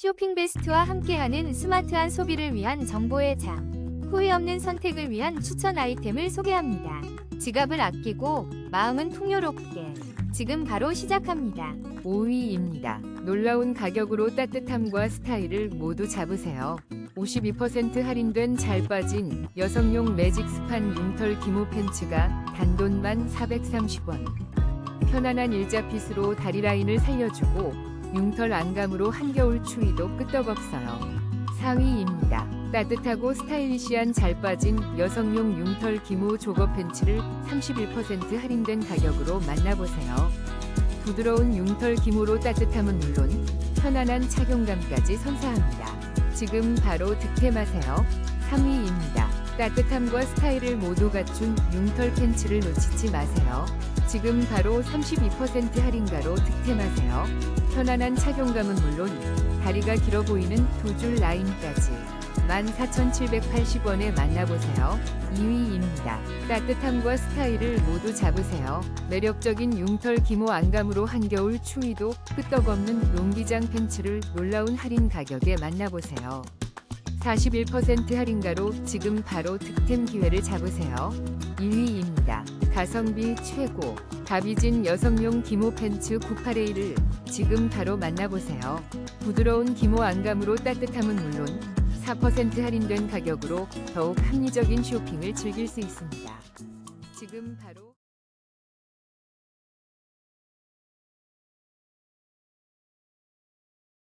쇼핑 베스트와 함께하는 스마트한 소비를 위한 정보의 장. 후회 없는 선택을 위한 추천 아이템을 소개합니다. 지갑을 아끼고 마음은 풍요롭게. 지금 바로 시작합니다. 5위입니다. 놀라운 가격으로 따뜻함과 스타일을 모두 잡으세요. 52% 할인된 잘 빠진 여성용 매직 스판 융털 기모 팬츠가 단돈만 430원. 편안한 일자핏으로 다리 라인을 살려주고 융털 안감으로 한겨울 추위도 끄떡없어요. 4위입니다. 따뜻하고 스타일리시한 잘 빠진 여성용 융털 기모 조거 팬츠를 31% 할인된 가격으로 만나보세요. 부드러운 융털 기모로 따뜻함은 물론 편안한 착용감까지 선사합니다. 지금 바로 득템하세요. 3위입니다. 따뜻함과 스타일을 모두 갖춘 융털 팬츠를 놓치지 마세요. 지금 바로 32% 할인가로 득템하세요. 편안한 착용감은 물론 다리가 길어 보이는 두 줄 라인까지 14,780원에 만나보세요. 2위입니다. 따뜻함과 스타일을 모두 잡으세요. 매력적인 융털 기모 안감으로 한겨울 추위도 끄떡없는 롱기장 팬츠를 놀라운 할인 가격에 만나보세요. 41% 할인가로 지금 바로 득템 기회를 잡으세요. 1위입니다. 가성비 최고. 가비진 여성용 기모 팬츠 98A를 지금 바로 만나보세요. 부드러운 기모 안감으로 따뜻함은 물론 4% 할인된 가격으로 더욱 합리적인 쇼핑을 즐길 수 있습니다. 지금 바로